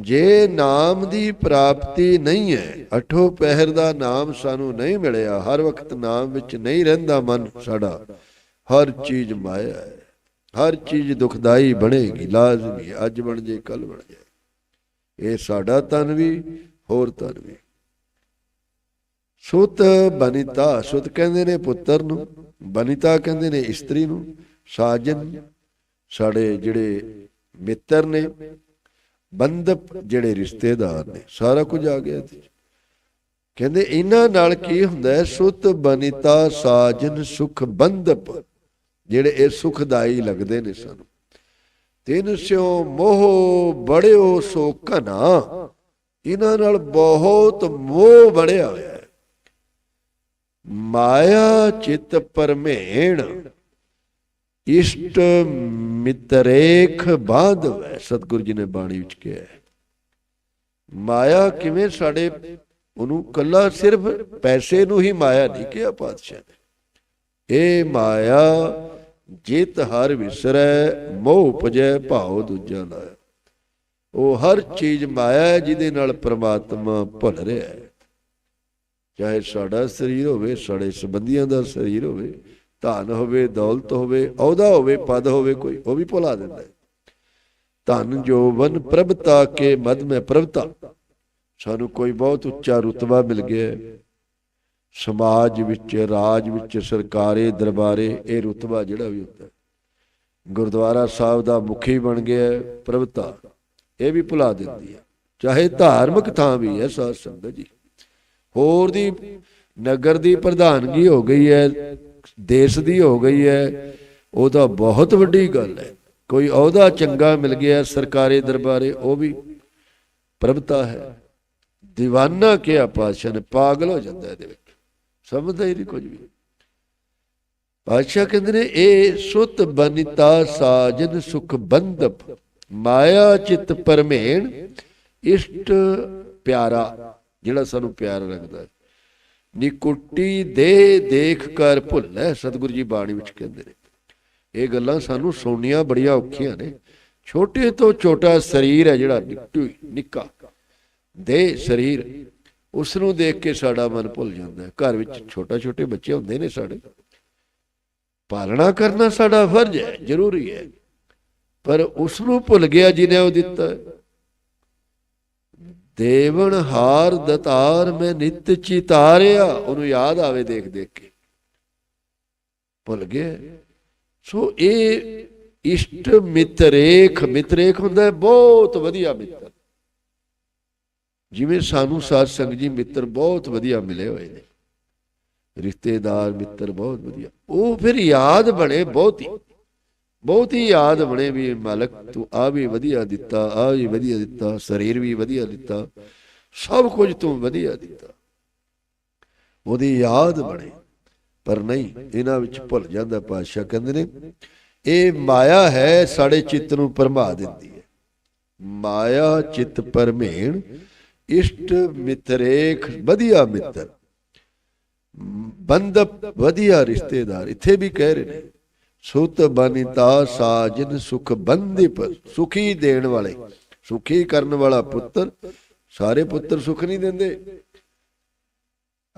ਜੇ ਨਾਮ ਦੀ ਪ੍ਰਾਪਤੀ ਨਹੀਂ ਹੈ, ਅਠੋ ਪਹਿਰ ਦਾ ਨਾਮ ਸਾਨੂੰ ਨਹੀਂ ਮਿਲਿਆ, ਹਰ ਵਕਤ ਨਾਮ ਵਿੱਚ ਨਹੀਂ ਰਹਿੰਦਾ ਮਨ ਸਾਡਾ, ਹਰ ਚੀਜ਼ ਮਾਇਆ ਹੈ। ਹਰ ਚੀਜ਼ ਦੁਖਦਾਈ ਬਣੇਗੀ, ਲਾਜ਼ਮੀ ਅੱਜ ਬਣ ਜੇ ਕੱਲ ਬਣ ਜਾਏ ਇਹ ਸਾਡਾ ਤਨ ਵੀ, ਹੋਰ ਤਨ ਵੀ। ਸੁਤ ਬਨਿਤਾ, ਸੁਤ ਕਹਿੰਦੇ ਨੇ ਪੁੱਤਰ ਨੂੰ, ਬਨਿਤਾ ਕਹਿੰਦੇ ਨੇ ਇਸਤਰੀ ਨੂੰ, ਸਾਜਨ, ਸਾਡੇ ਜਿਹੜੇ ਮਿੱਤਰ ਨੇ, ਬੰਧਪ ਜਿਹੜੇ ਰਿਸ਼ਤੇਦਾਰ ਨੇ, ਸਾਰਾ ਕੁਝ ਆ ਗਿਆ ਤੇ ਕਹਿੰਦੇ ਇਹਨਾਂ ਨਾਲ ਕੀ ਹੁੰਦਾ ਹੈ? ਸੁਤ ਬਨਿਤਾ, ਸਾਜਨ, ਸੁਖ ਬੰਧਪ, ਜਿਹੜੇ ਇਹ ਸੁਖਦਾਈ ਲੱਗਦੇ ਨੇ ਸਾਨੂੰ। ਤਿੰਨ ਸਿਓ ਮੋਹ ਬੜਿਓ ਸੋ ਘਨਾ। ਇਹਨਾਂ ਨਾਲ ਬਹੁਤ ਮੋਹ ਬੜਿਆ ਹੋਇਆ ਹੈ। ਮਾਇਆ ਚਿਤ ਪਰਮੇਣ, ਇਸ਼ਟ ਮਿਤਰੇਖ ਬਾਧਵੈ ਸਤਿਗੁਰੂ ਜੀ ਨੇ ਬਾਣੀ ਵਿੱਚ ਕਿਹਾ ਮਾਇਆ ਕਿਵੇਂ ਸਾਡੇ ਉਹਨੂੰ ਕੱਲਾ ਸਿਰਫ ਪੈਸੇ ਨੂੰ ਹੀ ਮਾਇਆ ਨਹੀਂ ਕਿਹਾ, ਪਾਤਸ਼ਾਹ ਨੇ। ਇਹ ਮਾਇਆ ਜਿਤ ਹਰ ਵਿਸਰੈ, ਮੋਹ ਉਪਜੈ, ਭਾਉ ਦੂਜਾ ਲਾਇਆ ਉਹ ਹਰ ਚੀਜ਼ ਮਾਇਆ ਜਿਹਦੇ ਨਾਲ ਪ੍ਰਮਾਤਮਾ ਭੁੱਲ ਰਿਹਾ ਹੈ। ਚਾਹੇ ਸਾਡਾ ਸਰੀਰ ਹੋਵੇ, ਸਾਡੇ ਸੰਬੰਧੀਆਂ ਦਾ ਸਰੀਰ ਹੋਵੇ, ਧਨ ਹੋਵੇ, ਦੌਲਤ ਹੋਵੇ, ਅਹੁਦਾ ਹੋਵੇ, ਪਦ ਹੋਵੇ, ਕੋਈ, ਉਹ ਵੀ ਭੁਲਾ ਦਿੰਦਾ ਹੈ। ਧਨ ਜੋਵਨ ਪ੍ਰਭਤਾ ਕੇ ਮਦ ਮੈਂ ਪ੍ਰਭਤਾ। ਸਾਨੂੰ ਕੋਈ ਬਹੁਤ ਉੱਚਾ ਰੁਤਬਾ ਮਿਲ ਗਿਆ ਸਮਾਜ ਵਿੱਚ, ਰਾਜ ਵਿੱਚ, ਸਰਕਾਰੇ ਦਰਬਾਰੇ, ਇਹ ਰੁਤਬਾ ਜਿਹੜਾ ਵੀ ਹੁੰਦਾ ਗੁਰਦੁਆਰਾ ਸਾਹਿਬ ਦਾ ਮੁਖੀ ਬਣ ਗਿਆ ਪ੍ਰਭਤਾ ਇਹ ਵੀ ਭੁਲਾ ਦਿੰਦੀ ਹੈ। ਚਾਹੇ ਧਾਰਮਿਕ ਥਾਂ ਵੀ ਹੈ, ਸਾਧ ਸੰਗਤ ਜੀ। ਹੋਰ ਦੀ ਨਗਰ ਦੀ ਪ੍ਰਧਾਨਗੀ ਹੋ ਗਈ ਹੈ, ਦੇਸ਼ ਦੀ ਹੋ ਗਈ ਹੈ, ਉਹ ਤਾਂ ਬਹੁਤ ਵੱਡੀ ਗੱਲ ਹੈ। ਕੋਈ ਅਹੁਦਾ ਚੰਗਾ ਮਿਲ ਗਿਆ ਸਰਕਾਰੀ ਦਰਬਾਰੇ, ਉਹ ਵੀ ਪ੍ਰਭਤਾ ਹੈ। دیਵਾਨਾ ਕਿਹਾ ਪਾਤਸ਼ਾਹ ਨੇ, ਪਾਗਲ ਹੋ ਜਾਂਦਾ ਇਹਦੇ ਵਿੱਚ। ਸਮਝਦਾ ਹੀ ਨਹੀਂ ਕੁਝ ਵੀ। ਪਾਤਸ਼ਾਹ ਕਹਿੰਦੇ ਨੇ ਇਹ ਸੁਤ ਬਨਿਤਾ ਸਾਜਨ ਸੁਖ ਬੰਧਪ, ਮਾਇਆ ਚਿਤ ਪਰਮੇਣ, ਇਸ਼ਟ ਪਿਆਰਾ, ਜਿਹੜਾ ਸਾਨੂੰ ਪਿਆਰਾ ਲੱਗਦਾ ਨਿਕੁੱਟੀ ਦੇ ਦੇਖ ਕਰ ਭੁੱਲੈ, ਸਤਿਗੁਰੂ ਜੀ ਬਾਣੀ ਵਿੱਚ ਕਹਿੰਦੇ ਨੇ। ਇਹ ਗੱਲਾਂ ਸਾਨੂੰ ਸੁਣਨੀਆਂ ਬੜੀਆਂ ਔਖੀਆਂ ਨੇ। ਛੋਟੇ ਤੋਂ ਛੋਟਾ ਸਰੀਰ ਹੈ ਜਿਹੜਾ ਨਿੱਕੂ ਨਿੱਕਾ। ਦੇ ਸਰੀਰ। ਉਸ ਨੂੰ ਦੇਖ ਕੇ ਸਾਡਾ ਮਨ ਭੁੱਲ ਜਾਂਦਾ ਹੈ। ਘਰ ਵਿੱਚ ਛੋਟਾ ਛੋਟੇ ਬੱਚੇ ਹੁੰਦੇ ਨੇ ਸਾਡੇ। ਪਾਲਣਾ ਕਰਨਾ ਸਾਡਾ ਫਰਜ਼ ਹੈ, ਜ਼ਰੂਰੀ ਹੈ। ਪਰ ਉਸ ਨੂੰ ਭੁੱਲ ਗਿਆ ਜਿਹਨੇ ਉਹ ਦਿੱਤਾ ਦੇਵਨ ਹਾਰ ਦਤਾਰ, ਮੈਂ ਨਿਤ ਚਿਤਾਰਿਆ। ਉਹਨੂੰ ਯਾਦ ਆਵੇ ਦੇਖ ਦੇਖ ਕੇ। ਭੁੱਲ ਗਿਆ ਸੋ ਇਹ ਇਸ਼ਟ ਮਿਤਰੇਖ ਮਿਤਰੇਖ ਹੁੰਦਾ ਹੈ। ਬਹੁਤ ਵਧੀਆ ਮਿੱਤਰ। ਜਿਵੇਂ ਸਾਨੂੰ ਸਾਧ ਸੰਗ ਜੀ ਮਿੱਤਰ ਬਹੁਤ ਵਧੀਆ ਮਿਲੇ ਹੋਏ ਨੇ। ਰਿਸ਼ਤੇਦਾਰ ਮਿੱਤਰ ਬਹੁਤ ਵਧੀਆ। ਉਹ ਫਿਰ ਯਾਦ ਬਣੇ ਬਹੁਤ ਹੀ। ਬਹੁਤ ਹੀ ਯਾਦ ਬਣੇ ਵੀ ਮਾਲਕ ਤੂੰ ਆ ਵੀ ਵਧੀਆ ਦਿੱਤਾ, ਆ ਵੀ ਵਧੀਆ ਦਿੱਤਾ, ਸਰੀਰ ਵੀ ਵਧੀਆ ਦਿੱਤਾ, ਸਭ ਕੁਝ ਤੂੰ ਵਧੀਆ ਦਿੱਤਾ। ਉਹਦੀ ਯਾਦ ਬਣੇ। ਪਰ ਨਹੀਂ, ਇਹਨਾਂ ਵਿੱਚ ਭੁੱਲ ਜਾਂਦਾ ਪਾਤਸ਼ਾਹ ਕਹਿੰਦੇ ਨੇ, ਇਹ ਮਾਇਆ ਹੈ ਸਾਡੇ ਚਿੱਤ ਨੂੰ ਭਰਮਾ ਦਿੰਦੀ ਹੈ। ਮਾਇਆ, ਚਿੱਤ ਪਰਮੇਣ ਇਸ਼ਟ ਮਿਤਰੇਖ, ਵਧੀਆ ਮਿੱਤਰ। ਬੰਧਪ ਵਧੀਆ ਰਿਸ਼ਤੇਦਾਰ, ਇੱਥੇ ਵੀ ਕਹਿ ਰਹੇ ਨੇ, ਸੁਤ ਬਨਿਤਾ ਸਾਜਨ ਸੁਖ ਬੰਦੀਪ, ਸੁਖੀ ਦੇਣ ਵਾਲੇ, ਸੁਖੀ ਕਰਨ ਵਾਲਾ ਪੁੱਤਰ, ਸਾਰੇ ਪੁੱਤਰ ਸੁਖ ਨਹੀਂ ਦਿੰਦੇ।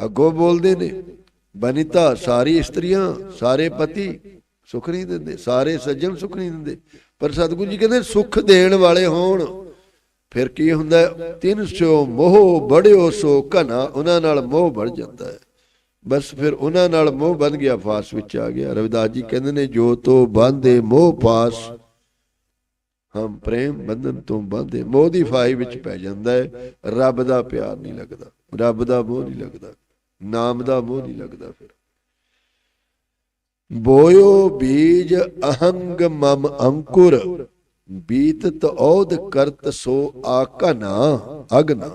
ਅੱਗੋਂ ਬੋਲਦੇ ਨੇ, ਬਨਿਤਾ ਸਾਰੀ ਇਸਤਰੀਆਂ, ਸਾਰੇ ਪਤੀ ਸੁਖ ਨਹੀਂ ਦਿੰਦੇ, ਸਾਰੇ ਸੱਜਣ ਸੁਖ ਨਹੀਂ ਦਿੰਦੇ। ਪਰ ਸਤਿਗੁਰੂ ਜੀ ਕਹਿੰਦੇ, ਸੁਖ ਦੇਣ ਵਾਲੇ ਹੋਣ। ਫਿਰ ਕੀ ਹੁੰਦਾ ਤਿੰਨ ਸੋ ਮੋਹ, ਬੜਿਓ ਸੋ ਘਨਾ, ਉਹਨਾਂ ਨਾਲ ਮੋਹ ਵੱਧ ਜਾਂਦਾ ਹੈ। ਬਸ ਫਿਰ ਉਹਨਾਂ ਨਾਲ ਮੋਹ ਬਣ ਗਿਆ, ਫਾਸ ਵਿੱਚ ਆ ਗਿਆ। ਰਵਿਦਾਸ ਜੀ ਕਹਿੰਦੇ ਨੇ, ਜੋ ਤੋ ਬੰਦੇ ਮੋਹ ਪਾਸ, ਹਮ ਪ੍ਰੇਮ ਬੰਧਨ ਤੋਂ ਬੰਦੇ ਮੋਹ ਦੀ ਫਾਈ ਵਿੱਚ ਪੈ ਜਾਂਦਾ ਹੈ। ਰੱਬ ਦਾ ਪਿਆਰ ਨਹੀਂ ਲੱਗਦਾ, ਰੱਬ ਦਾ ਮੋਹ ਨਹੀਂ ਲੱਗਦਾ, ਨਾਮ ਦਾ ਮੋਹ ਨਹੀਂ ਲੱਗਦਾ ਫਿਰ। ਬੋਇਓ ਬੀਜ ਅਹੰਗ ਮਮ ਅੰਕੁਰ ਬੀਤਤ ਔਦ ਕਰਤ ਸੋ ਆਕਨਾ ਅਗਨਾ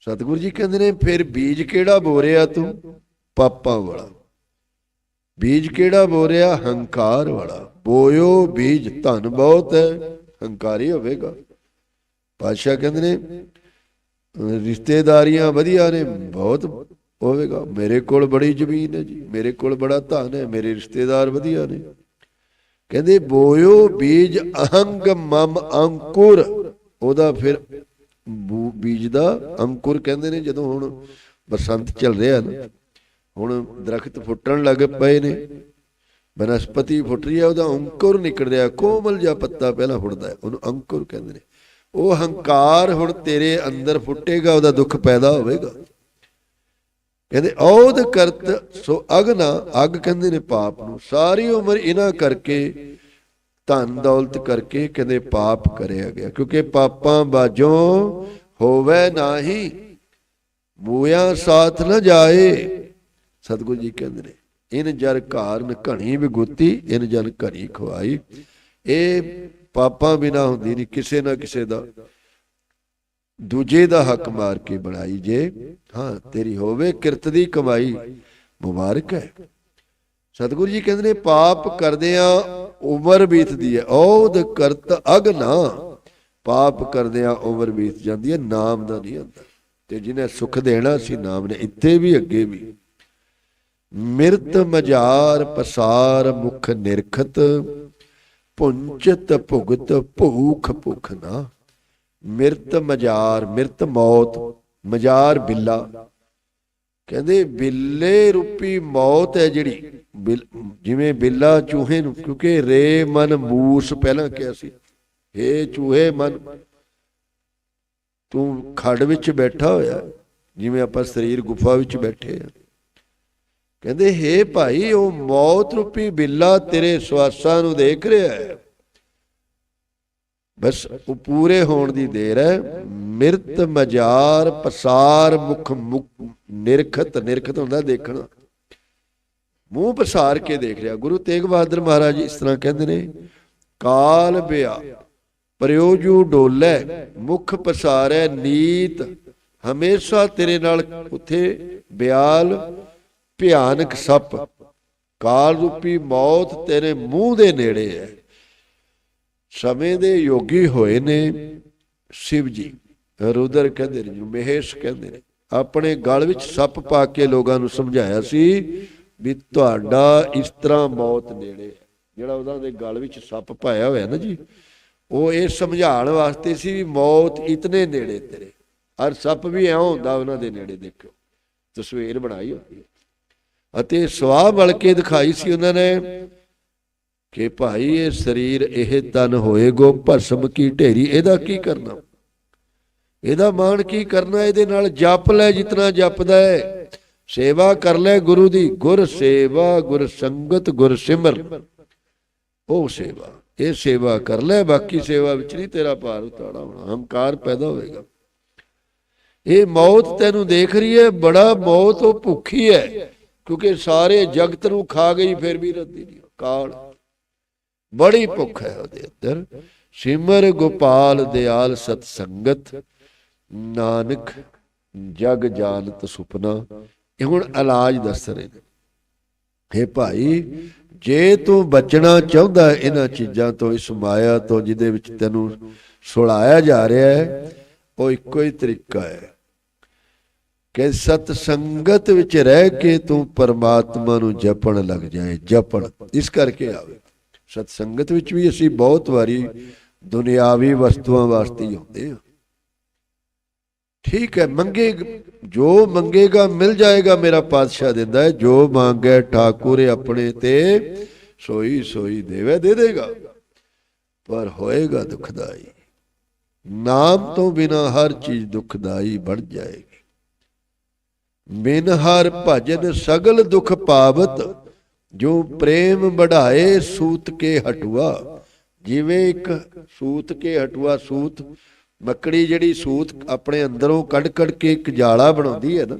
ਸਤਿਗੁਰੂ ਜੀ ਕਹਿੰਦੇ ਨੇ, ਫਿਰ ਬੀਜ ਕਿਹੜਾ ਬੋਰਿਆ ਤੂੰ? ਪਾਪਾਂ ਵਾਲਾ। ਬੀਜ ਕਿਹੜਾ ਬੋਰਿਆ? ਹੰਕਾਰ ਵਾਲਾ। ਬੋਇਓ ਬੀਜ ਧਨ ਬਹੁਤ ਹੈ, ਹੰਕਾਰੀ ਹੋਵੇਗਾ। ਪਾਤਸ਼ਾਹ ਕਹਿੰਦੇ ਨੇ, ਰਿਸ਼ਤੇਦਾਰੀਆਂ ਵਧੀਆ ਨੇ, ਬਹੁਤ ਹੋਵੇਗਾ। ਮੇਰੇ ਕੋਲ ਬੜੀ ਜ਼ਮੀਨ ਹੈ ਜੀ, ਮੇਰੇ ਕੋਲ ਬੜਾ ਧਨ ਹੈ, ਮੇਰੇ ਰਿਸ਼ਤੇਦਾਰ ਵਧੀਆ ਨੇ। ਕਹਿੰਦੇ, ਬੋਇਓ ਬੀਜ ਅਹੰਗ ਮਮ ਅੰਕੁਰ। ਉਹਦਾ ਫਿਰ ਬੀਜ ਦਾ ਅੰਕੁਰ ਕਹਿੰਦੇ ਨੇ, ਜਦੋਂ ਹੁਣ ਬਸੰਤ ਚੱਲ ਰਿਹਾ ਨਾ, ਹੁਣ ਦਰਖਤ ਫੁੱਟਣ ਲੱਗ ਪਏ ਨੇ, ਬਨਸਪਤੀ ਫੁੱਟ ਰਹੀ ਹੈ ਉਹਦਾ ਅੰਕੁਰ ਨਿਕਲ ਰਿਹਾ ਕੋਮਲ ਜਿਹਾ ਪੱਤਾ ਪਹਿਲਾਂ ਫੁੱਟਦਾ, ਉਹਨੂੰ ਅੰਕੁਰ ਕਹਿੰਦੇ ਨੇ। ਉਹ ਹੰਕਾਰ ਹੁਣ ਤੇਰੇ ਅੰਦਰ ਫੁੱਟੇਗਾ, ਉਹਦਾ ਦੁੱਖ ਪੈਦਾ ਹੋਵੇਗਾ। ਕਹਿੰਦੇ ਔਦ ਕਰਤ ਸੋ ਅਗਨਾ ਅਗ ਕਹਿੰਦੇ ਨੇ ਪਾਪ ਨੂੰ। ਸਾਰੀ ਉਮਰ ਇਹਨਾਂ ਕਰਕੇ ਧਨ ਦੌਲਤ ਕਰਕੇ ਕਹਿੰਦੇ ਪਾਪ ਕਰਿਆ ਗਿਆ। ਕਿਉਂਕਿ ਪਾਪਾਂ ਬਾਝੋਂ ਹੋਵੇ ਨਾਹੀ ਬੂਇਆ ਸਾਥ ਨਾ ਜਾਏ। ਸਤਿਗੁਰੂ ਜੀ ਕਹਿੰਦੇ ਨੇ, ਇਨ ਜਰ ਘਾਰਨ ਘਣੀ ਵਿਗੁਤੀ, ਇਨ ਜਨ ਘਰੀ ਖਵਾਈ ਇਹ ਪਾਪਾਂ ਬਿਨਾ ਹੁੰਦੀ ਨਹੀਂ, ਕਿਸੇ ਨਾ ਕਿਸੇ ਦਾ ਦੂਜੇ ਦਾ ਹੱਕ ਮਾਰ ਕੇ ਬਣਾਈ ਜੇ, ਹਾਂ, ਤੇਰੀ ਹੋਵੇ ਕਿਰਤ ਦੀ ਕਮਾਈ, ਮੁਬਾਰਕ ਹੈ। ਸਤਿਗੁਰੂ ਜੀ ਕਹਿੰਦੇ ਨੇ, ਪਾਪ ਕਰਦਿਆਂ ਉਮਰ ਬੀਤਦੀ ਹੈ। ਔਦ ਕਰਤ ਅਗਨਾ ਪਾਪ ਕਰਦਿਆਂ ਉਮਰ ਬੀਤ ਜਾਂਦੀ ਹੈ, ਨਾਮ ਦਾ ਨਹੀਂ ਹੁੰਦਾ। ਤੇ ਜਿਹਨੇ ਸੁਖ ਦੇਣਾ ਸੀ, ਨਾਮ ਨੇ ਇੱਥੇ ਵੀ, ਅੱਗੇ ਵੀ। ਮਿਰਤ ਮਜਾਰ ਪਸਾਰ ਮੁਖ ਨਿਰਖਤ, ਪੁੰਚਤ ਭੁਗਤ ਭੂਖ ਭੁਖ ਨਾ। ਮਿਰਤ ਮਜਾਰ, ਮਿਰਤ ਮੌਤ, ਮਜਾਰ ਬਿੱਲਾ। ਕਹਿੰਦੇ ਬਿੱਲੇ ਰੂਪੀ ਮੌਤ ਹੈ ਜਿਹੜੀ। ਜਿਵੇਂ ਬਿੱਲਾ ਚੂਹੇ ਨੂੰ, ਕਿਉਂਕਿ ਰੇ ਮਨ ਮੂਸ ਪਹਿਲਾਂ ਕਿਹਾ ਸੀ। ਏ ਚੂਹੇ ਮਨ, ਤੂੰ ਖੜ ਵਿੱਚ ਬੈਠਾ ਹੋਇਆ। ਜਿਵੇਂ ਆਪਾਂ ਸਰੀਰ ਗੁਫਾ ਵਿੱਚ ਬੈਠੇ ਆ। ਕਹਿੰਦੇ ਹੇ ਭਾਈ, ਉਹ ਮੌਤ ਰੂਪੀ ਬਿੱਲਾ ਤੇਰੇ ਸਵਾਸਾਂ ਨੂੰ ਦੇਖ ਰਿਹਾ ਹੈ। ਬਸ ਉਹ ਪੂਰੇ ਹੋਣ ਦੀ ਦੇਰ ਹੈ। ਮਿਰਤ ਮਜਾਰ ਪਸਾਰ ਮੁਖ ਮੁਖ ਨਿਰਖਤ ਨਿਰਖਤ ਹੁੰਦਾ ਦੇਖਣਾ। ਮੂੰਹ ਪਸਾਰ ਕੇ ਦੇਖ ਰਿਹਾ। ਗੁਰੂ ਤੇਗ ਬਹਾਦਰ ਮਹਾਰਾਜ ਇਸ ਤਰ੍ਹਾਂ ਕਹਿੰਦੇ ਨੇ, ਕਾਲ ਬਿਆ ਪ੍ਰਯੋਜੂ ਡੋਲੇ, ਮੁਖ ਪਸਾਰੈ ਨੀਤ, ਹਮੇਸ਼ਾ ਤੇਰੇ ਨਾਲ ਉੱਥੇ ਬਿਆਲ, ਭਿਆਨਕ ਸੱਪ। ਕਾਲ ਰੂਪੀ ਮੌਤ ਤੇਰੇ ਮੂੰਹ ਦੇ ਨੇੜੇ ਹੈ। ਸਮੇਂ ਦੇ ਯੋਗੀ ਹੋਏ ਨੇ ਸ਼ਿਵ ਜੀ। ਰੁਦਰ ਕਹਿੰਦੇ ਨੇ ਮਹੇਸ਼ ਕਹਿੰਦੇ ਨੇ। ਆਪਣੇ ਗਲ ਵਿੱਚ ਸੱਪ ਪਾ ਕੇ ਲੋਕਾਂ ਨੂੰ ਸਮਝਾਇਆ ਸੀ ਵੀ ਤੁਹਾਡਾ ਇਸ ਤਰ੍ਹਾਂ ਮੌਤ ਨੇੜੇ ਜਿਹੜਾ ਉਹਨਾਂ ਦੇ ਗਲ ਵਿੱਚ ਸੱਪ ਪਾਇਆ ਹੋਇਆ ਨਾ ਜੀ, ਉਹ ਇਹ ਸਮਝਾਉਣ ਵਾਸਤੇ ਸੀ ਵੀ ਮੌਤ ਇਤਨੇ ਨੇੜੇ ਤੇਰੇ। ਔਰ ਸੱਪ ਵੀ ਐਂ ਹੁੰਦਾ ਉਹਨਾਂ ਦੇ ਨੇੜੇ ਦੇਖਿਓ। ਤਸਵੀਰ ਬਣਾਈ ਹੋਈ ਅਤੇ ਸਵਾਹ ਬਲ ਕੇ ਦਿਖਾਈ ਸੀ ਉਹਨਾਂ ਨੇ ਕਿ ਭਾਈ, ਇਹ ਸਰੀਰ ਇਹ ਤਨ ਹੋਏਗੋ ਭਸਮ ਕੀ ਢੇਰੀ, ਇਹਦਾ ਕੀ ਕਰਨਾ? ਇਹਦਾ ਮਾਣ ਕੀ ਕਰਨਾ? ਇਹਦੇ ਨਾਲ ਜਪ ਲੈ, ਜਿਤਨਾ ਜਪਦਾ ਹੈ। ਸੇਵਾ ਕਰ ਲੈ ਗੁਰੂ ਦੀ। ਗੁਰ ਸੇਵਾ, ਗੁਰ ਸੰਗਤ, ਗੁਰ ਸਿਮਰ। ਉਹ ਸੇਵਾ, ਇਹ ਸੇਵਾ ਕਰ ਲੈ। ਬਾਕੀ ਸੇਵਾ ਵਿੱਚ ਨਹੀਂ ਤੇਰਾ ਭਾਰ ਉਤਾੜਾ ਹੋਣਾ। ਹੰਕਾਰ ਪੈਦਾ ਹੋਵੇਗਾ ਇਹ ਮੌਤ ਤੈਨੂੰ ਦੇਖ ਰਹੀ ਹੈ। ਬੜਾ ਮੌਤ ਉਹ ਭੁੱਖੀ ਹੈ। ਕਿਉਂਕਿ ਸਾਰੇ ਜਗਤ ਨੂੰ ਖਾ ਗਈ, ਫਿਰ ਵੀ ਰੱਦੀ ਨਹੀਂ। ਕਾਲ। ਬੜੀ ਭੁੱਖ ਹੈ ਉਹਦੇ ਅੰਦਰ। ਸਿਮਰ ਗੋਪਾਲ ਦਿਆਲ ਸਤ ਸੰਗਤ ਨਾਨਕ ਜਗ ਜਾਣਤ ਸੁਪਨਾ। ਇਹ ਹੁਣ ਇਲਾਜ ਦੱਸ ਰਹੇ ਨੇ। ਹੇ ਭਾਈ, ਜੇ ਤੂੰ ਬਚਣਾ ਚਾਹੁੰਦਾ ਇਹਨਾਂ ਚੀਜ਼ਾਂ ਤੋਂ, ਇਸ ਮਾਇਆ ਤੋਂ ਜਿਹਦੇ ਵਿੱਚ ਤੈਨੂੰ ਸੁਲਾਇਆ ਜਾ ਰਿਹਾ ਹੈ, ਉਹ ਇੱਕੋ ਹੀ ਤਰੀਕਾ ਹੈ ਕਿ ਸਤ ਸੰਗਤ ਵਿੱਚ ਰਹਿ ਕੇ ਤੂੰ ਪਰਮਾਤਮਾ ਨੂੰ ਜਪਣ ਲੱਗ ਜਾਏ, ਜਪਣ। ਇਸ ਕਰਕੇ ਆਵੇ। ਸਤ ਸੰਗਤ ਵਿੱਚ ਵੀ ਅਸੀਂ ਬਹੁਤ ਵਾਰੀ ਦੁਨਿਆਵੀ ਵਸਤੂਆਂ ਵਾਸਤੇ ਹੀ ਆਉਂਦੇ ਹਾਂ। ਠੀਕ ਹੈ, ਮੰਗੇ ਜੋ ਮੰਗੇਗਾ, ਮਿਲ ਜਾਏਗਾ ਮੇਰਾ ਪਾਤਸ਼ਾਹ ਦਿੰਦਾ ਹੈ। ਜੋ ਮੰਗੇ ਠਾਕੁਰ ਆਪਣੇ ਤੇ ਸੋਈ ਸੋਈ ਦੇਵੇ, ਦੇ ਦੇਗਾ। ਪਰ ਹੋਏਗਾ ਦੁਖਦਾਈ। ਨਾਮ ਤੋਂ ਬਿਨਾ ਹਰ ਚੀਜ਼ ਦੁਖਦਾਈ ਬਣ ਜਾਏਗੀ। ਬਿਨ ਹਰ ਭਜਨ ਸਗਲ ਦੁਖ ਪਾਵਤ ਜੋ ਪ੍ਰੇਮ ਬਢਾਏ ਸੂਤ ਕੇ ਹਟੂਆ, ਜਿਵੇਂ ਇੱਕ ਸੂਤ ਕੇ ਹਟੂਆ ਸੂਤ, ਮੱਕੜੀ ਜਿਹੜੀ ਸੂਤ ਆਪਣੇ ਅੰਦਰੋਂ ਕੱਢ ਕੱਢ ਕੇ ਇੱਕ ਜਾਲਾ ਬਣਾਉਂਦੀ ਹੈ ਨਾ,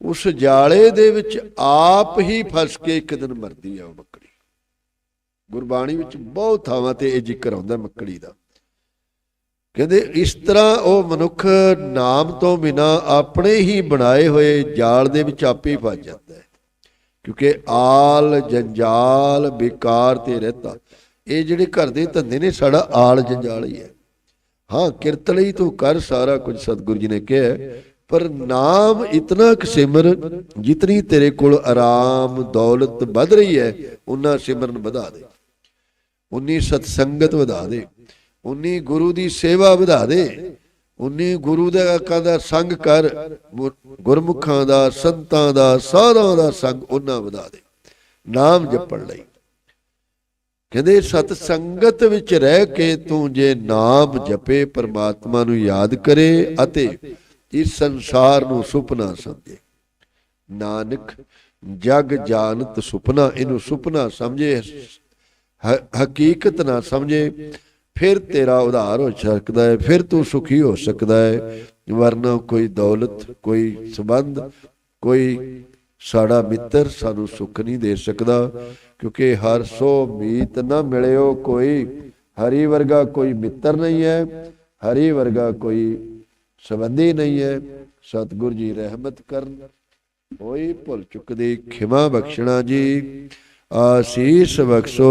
ਉਸ ਜਾਲੇ ਦੇ ਵਿੱਚ ਆਪ ਹੀ ਫਸ ਕੇ ਇੱਕ ਦਿਨ ਮਰਦੀ ਹੈ ਉਹ ਮੱਕੜੀ। ਗੁਰਬਾਣੀ ਵਿੱਚ ਬਹੁਤ ਥਾਵਾਂ ਤੇ ਇਹ ਜ਼ਿਕਰ ਆਉਂਦਾ ਮੱਕੜੀ ਦਾ। ਕਹਿੰਦੇ, ਇਸ ਤਰ੍ਹਾਂ ਉਹ ਮਨੁੱਖ ਨਾਮ ਤੋਂ ਬਿਨਾ ਆਪਣੇ ਹੀ ਬਣਾਏ ਹੋਏ ਜਾਲ ਦੇ ਵਿੱਚ ਆਪੇ ਫਸ ਜਾਂਦਾ ਹੈ। ਕਿਉਂਕਿ ਆਲ ਜੰਜਾਲ ਬੇਕਾਰ ਤੇ ਰਹਤਾ। ਇਹ ਜਿਹੜੇ ਘਰ ਦੇ ਧੰਦੇ ਨੇ, ਸਾਡਾ ਆਲ ਜੰਜਾਲ ਹੀ ਹੈ। ਹਾਂ, ਕਿਰਤ ਲਈ ਤੂੰ ਕਰ ਸਾਰਾ ਕੁਝ, ਸਤਿਗੁਰੂ ਜੀ ਨੇ ਕਿਹਾ। ਪਰ ਨਾਮ ਇਤਨਾ ਕੁ ਸਿਮਰ, ਜਿਤਨੀ ਤੇਰੇ ਕੋਲ ਆਰਾਮ, ਦੌਲਤ ਵੱਧ ਰਹੀ ਹੈ, ਉਨਾ ਸਿਮਰਨ ਵਧਾ ਦੇ। ਉਨੀ ਸਤਸੰਗਤ ਵਧਾ ਦੇ। ਉਨੀ ਗੁਰੂ ਦੀ ਸੇਵਾ ਵਧਾ ਦੇ। ਉਨੀ ਗੁਰੂ ਦੇ ਆਕਾਂ ਦਾ ਸੰਗ ਕਰ ਗੁਰਮੁਖਾਂ ਦਾ, ਸੰਤਾਂ ਦਾ ਸਾਧਾਂ ਦਾ ਸੰਗ ਉਹਨਾਂ ਵਧਾ ਦੇ, ਨਾਮ ਜਪਣ ਲਈ। ਕਹਿੰਦੇ, ਸਤ ਸੰਗਤ ਵਿੱਚ ਰਹਿ ਕੇ ਤੂੰ ਜੇ ਨਾਮ ਜਪੇ, ਪਰਮਾਤਮਾ ਨੂੰ ਯਾਦ ਕਰੇ ਅਤੇ ਇਸ ਸੰਸਾਰ ਨੂੰ ਸੁਪਨਾ ਸਮਝੇ। ਨਾਨਕ, ਜਗ ਜਾਣਤ ਸੁਪਨਾ, ਇਹਨੂੰ ਸੁਪਨਾ ਸਮਝੇ ਹਕੀਕਤ ਨਾ ਸਮਝੇ। ਫਿਰ ਤੇਰਾ ਉਧਾਰ ਹੋ ਸਕਦਾ ਹੈ, ਫਿਰ ਤੂੰ ਸੁਖੀ ਹੋ ਸਕਦਾ ਹੈ। ਵਰਨਾ ਕੋਈ ਦੌਲਤ, ਕੋਈ ਸਬੰਧ, ਕੋਈ ਸਾਡਾ ਮਿੱਤਰ ਸਾਨੂੰ ਸੁੱਖ ਨਹੀਂ ਦੇ ਸਕਦਾ, ਕਿਉਂਕਿ ਹਰ ਸੋ ਮੀਤ ਨਾ ਮਿਲਿਓ ਕੋਈ। ਹਰੀ ਵਰਗਾ ਕੋਈ ਮਿੱਤਰ ਨਹੀਂ ਹੈ, ਹਰੀ ਵਰਗਾ ਕੋਈ ਸੰਬੰਧੀ ਨਹੀਂ ਹੈ। ਸਤਿਗੁਰ ਜੀ ਰਹਿਮਤ ਕਰਨ, ਹੋਈ ਭੁੱਲ ਚੁੱਕਦੀ ਖਿਮਾ ਬਖਸ਼ਣਾ ਜੀ। ਆਸੀਸ ਬਖਸ਼ੋ।